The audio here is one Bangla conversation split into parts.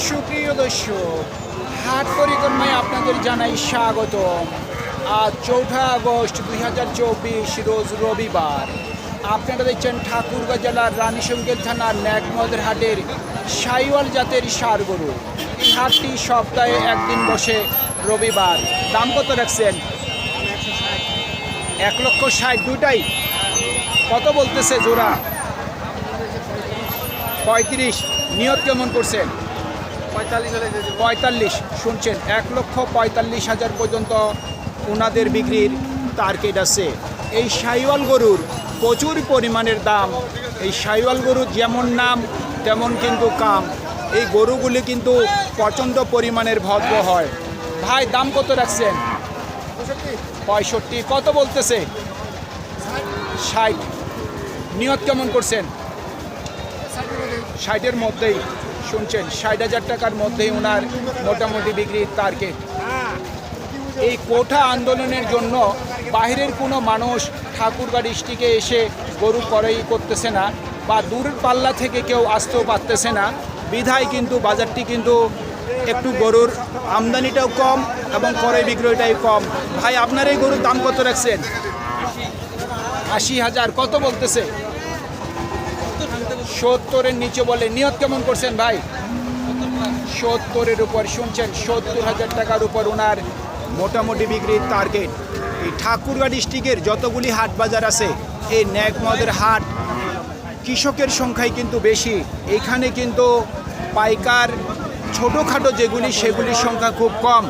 সুপ্রিয় দর্শক, হাট পরিক্রমায় আপনাদের জানাই স্বাগত আজ চৌঠা আগস্ট দুই হাজার চব্বিশ, রোজ রবিবার। আপনারা দেখছেন ঠাকুরগাঁ জেলার রানীশঙ্কেল থানার ন্যাকমদের হাটের সাইওয়াল জাতের সার গরু। হাটটি সপ্তাহে একদিন বসে রবিবার। দাম কত রাখছেন? এক লক্ষ ষাট দুটাই কত বলতেছে জোড়া? পঁয়ত্রিশ। নিয়ত কেমন করছেন? পঁয়তাল্লিশ শুনছেন, এক লক্ষ পঁয়তাল্লিশ হাজার পর্যন্ত ওনাদের বিক্রির টার্গেট আছে। এই সাইওয়াল গরুর প্রচুর পরিমাণের দাম। এই সাইওয়াল গরুর যেমন নাম, তেমন কিন্তু কাম। এই গরুগুলি কিন্তু প্রচণ্ড পরিমাণের ভদ্র হয়। ভাই, দাম কত রাখছেন? পঁয়ষট্টি। কত বলতেছে? ষাট। নিয়ত কেমন করছেন? ষাটের মধ্যেই। শুনছেন, ষাট হাজার টাকার মধ্যেই ওনার মোটামুটি বিক্রির টার্গেট। এই কোঠা আন্দোলনের জন্য বাইরের কোনো মানুষ ঠাকুরগাঁ ডিস্ট্রিক্টে এসে গরু ক্রয় করতেছে না বা দূর পাল্লা থেকে কেউ আসতেও পারতেছে না। বিধায় কিন্তু বাজারটি কিন্তু একটু গরুর আমদানিটাও কম এবং ক্রয় বিক্রয়টাই কম। ভাই, আপনার এই গরুর দাম কত রাখছেন? আশি হাজার, কত বলতেছে? সত্তরের নিচে বলে নিয়ত কেমন করছেন ভাই? সত্তরের উপর শুনছেন, সত্তর হাজার টাকার উপর ওনার মোটামুটি বিক্রির টার্গেট এই ঠাকুরগাঁ ডিস্ট্রিক্টের যতগুলি হাট বাজার আছে, এই ন্যাকমদের হাট কৃষকের সংখ্যাই কিন্তু বেশি। এখানে কিন্তু পাইকার ছোটোখাটো যেগুলি, সেগুলির সংখ্যা খুব কম।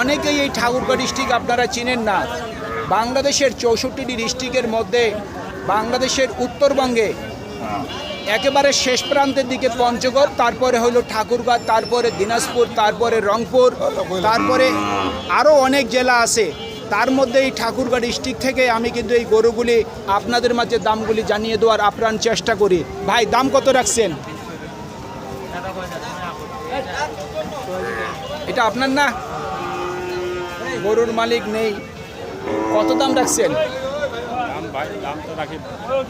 অনেকেই এই ঠাকুরগাঁ ডিস্ট্রিক্ট আপনারা চিনেন না। বাংলাদেশের চৌষট্টিটি ডিস্ট্রিক্টের মধ্যে, বাংলাদেশের উত্তরবঙ্গে একেবারে শেষ প্রান্তের দিকে পঞ্চগড়, তারপরে হলো ঠাকুরগাঁ, তারপরে দিনাজপুর, তারপরে রংপুর, তারপরে আরও অনেক জেলা আছে। তার মধ্যে এই ঠাকুরগাঁ ডিস্ট্রিক্ট থেকে আমি কিন্তু এই গরুগুলি আপনাদের মাঝে দামগুলি জানিয়ে দেওয়ার আপ্রাণ চেষ্টা করি। ভাই, দাম কত রাখছেন? এটা আপনার না? গরুর মালিক নেই। কত দাম রাখছেন? দাম তো রাখি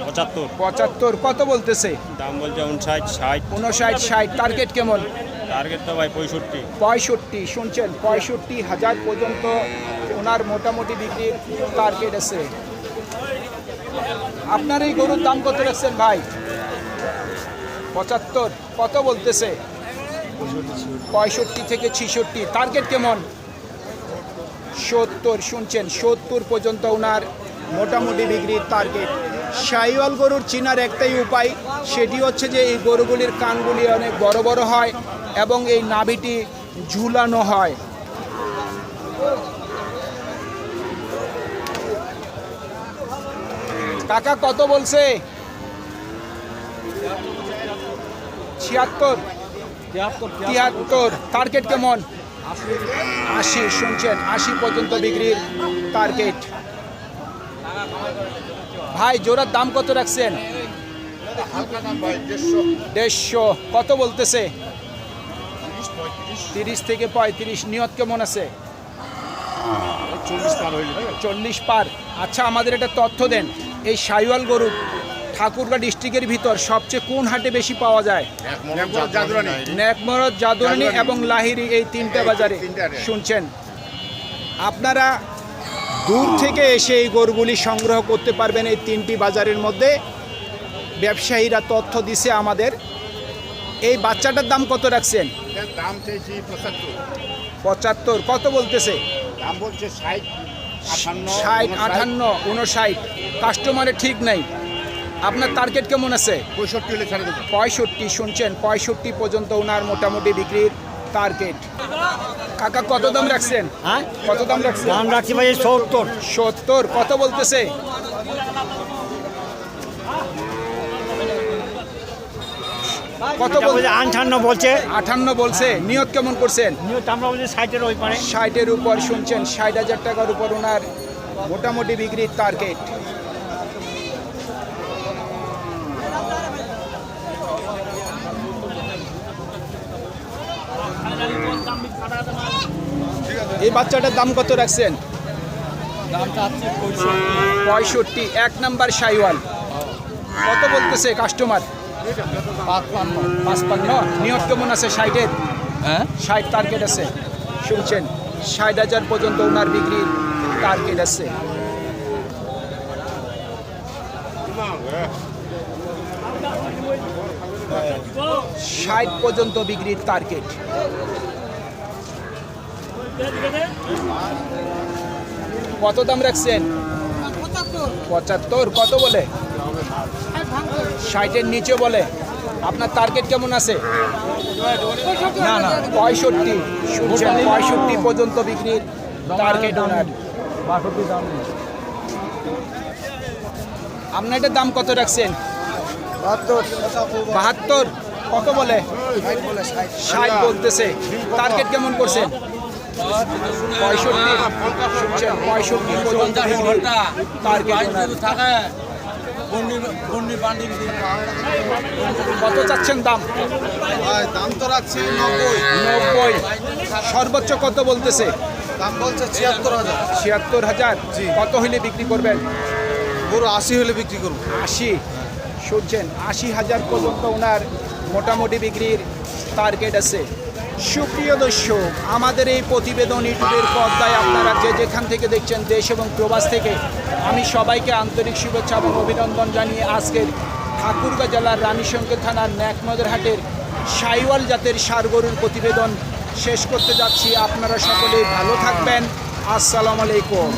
পঁচাত্তর। পঁচাত্তর কত বলতেছে? দাম বলছে উনষাট ষাট। উনষাট ষাট টার্গেট কেমন? টার্গেট তো ভাই পঁয়ষট্টি। পঁয়ষট্টি শুনছেন? পঁয়ষট্টি হাজার পর্যন্ত ওনার মোটামুটি বিক্রির টার্গেট আছে। আপনার এই গরুর দাম কত রাখছেন ভাই? পঁচাত্তর কত বলতেছে? পঁয়ষট্টি থেকে ছিষট্টি টার্গেট কেমন? সত্তর শুনছেন? সত্তর পর্যন্ত ওনার মোটামুটি বিক্রির টার্গেট সাইওয়াল গরুর চিনার একটাই উপায় সেটি হচ্ছে যে এই গরুগুলির কানগুলি অনেক বড় বড় হয় এবং এই নাভিটি ঝুলানো হয়। কাকা কত বলছে? ছিয়াত্তর। তিয়াত্তর টার্গেট কেমন? আশি। শুনছেন আশি পর্যন্ত বিক্রির টার্গেট ভাই জোড়ার দাম কত রাখছেন? দেড়শো। কত বলতেছে? তিরিশ থেকে পঁয়ত্রিশ। নিয়ত কেমন আছে? চল্লিশ পার আচ্ছা আমাদের একটা তথ্য দেন। এই সাইওয়াল গরু ঠাকুরগাঁ ডিস্ট্রিক্টের ভিতর সবচেয়ে কোন হাটে বেশি পাওয়া যায়? ন্যাকমরদ জাদুরানি। এবং লাহিরি এই তিনটা বাজারে। শুনছেন? আপনারা দূর থেকে এসে এই গরুগুলি সংগ্রহ করতে পারবেন এই তিনটি বাজারের মধ্যে। ব্যবসায়ীরা তথ্য দিছে আমাদের। এই বাচ্চাটার দাম কত রাখছেন? দাম পঁচাত্তর। পঁচাত্তর কত বলতেছে? দাম বলছে ষাট আটান্ন উনষাট কাস্টমারের ঠিক নাই। আপনার টার্গেট কেমন আছে? পঁয়ষট্টি পঁয়ষট্টি শুনছেন? পঁয়ষট্টি পর্যন্ত ওনার মোটামুটি বিক্রির টার্গেট। কাকা কত দাম রাখছেন? হ্যাঁ? কত দাম রাখছেন? দাম রাখছি ভাই সত্তর। সত্তর কত বলতেছে? কত বলছে আঠান্ন বলছে। বলছে। নিয়ত কেমন করছেন? নিয়ত আমরা বলছি ষাটের ওই পারে। ষাটের উপর শুনছেন ষাট হাজার টাকার উপর ওনার মোটামুটি বিক্রির টার্গেট। এই বাচ্চাটার দাম কত রাখছেন? পঁয়ষট্টি এক নাম্বার সাইওয়াল। কত বলতেছে কাস্টমার? পাঁচপান্ন। নিয়ত কেমন আছে ষাটের? হ্যাঁ? ষাট টার্গেট আছে। শুনছেন ষাট হাজার পর্যন্ত ওনার বিক্রির টার্গেট আছে। ষাট পর্যন্ত বিক্রির টার্গেট কত দাম রাখছেন? পঁচাত্তর। কত বলে? ষাটের নিচে বলে। আপনার টার্গেট কেমন আছে? না না। পঁয়ষট্টি। শুনছেন পঁয়ষট্টি পর্যন্ত বিক্রির টার্গেট ওনার আপনার এটার দাম কত রাখছেন? বাহাত্তর। কত বলে? ষাট বলতেছে। টার্গেট কেমন করছেন? পঁয়ষট্টি পঁয়ষট্টি পর্যন্ত কত চাচ্ছেন দাম? দাম তো রাখছি নব্বই। নব্বই। সর্বোচ্চ কত বলতেছে? দাম বলছে ছিয়াত্তর হাজার। ছিয়াত্তর হাজার। কত হইলে বিক্রি করবেন? গরু আশি হলে বিক্রি করব। আশি। শুনছেন আশি হাজার পর্যন্ত ওনার মোটামুটি বিক্রির টার্গেট আছে। সুপ্রিয় দর্শক, আমাদের এই প্রতিবেদন ইউটিউবের পর্দায় আপনারা যে যেখান থেকে দেখছেন দেশ এবং প্রবাস থেকে, আমি সবাইকে আন্তরিক শুভেচ্ছা এবং অভিনন্দন জানিয়ে আজকের ঠাকুরগাঁ জেলার রানীশঙ্কর থানার ন্যাকনগর হাটের সাইওয়াল জাতের সার গরুর প্রতিবেদন শেষ করতে যাচ্ছি। আপনারা সকলেই ভালো থাকবেন। আসসালামু আলাইকুম।